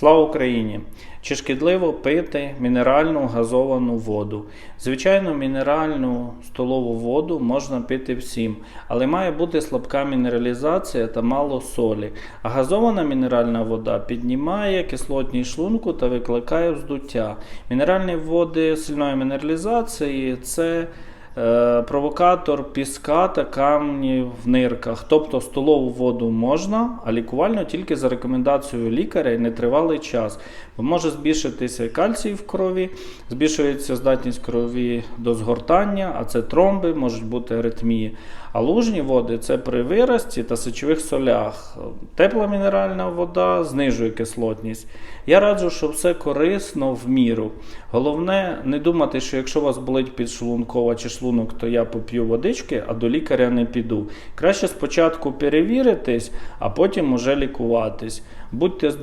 Слава Україні! Чи шкідливо пити мінеральну газовану воду? Звичайно, мінеральну столову воду можна пити всім, але має бути слабка мінералізація та мало солі. А газована мінеральна вода піднімає кислотність шлунку та викликає вздуття. Мінеральні води сильної мінералізації це провокатор піска та камнів в нирках. Тобто столову воду можна, а лікувально тільки за рекомендацією лікаря і нетривалий час. Бо може збільшитися кальцій в крові, збільшується здатність крові до згортання, а це тромби, можуть бути аритмії. А лужні води це при вирості та сечових солях. Тепла мінеральна вода знижує кислотність. Я раджу, що все корисно в міру. Головне не думати, що якщо у вас болить підшлункова чи шлунок, то я поп'ю водички, а до лікаря не піду. Краще спочатку перевіритись, а потім уже лікуватись. Будьте здорові.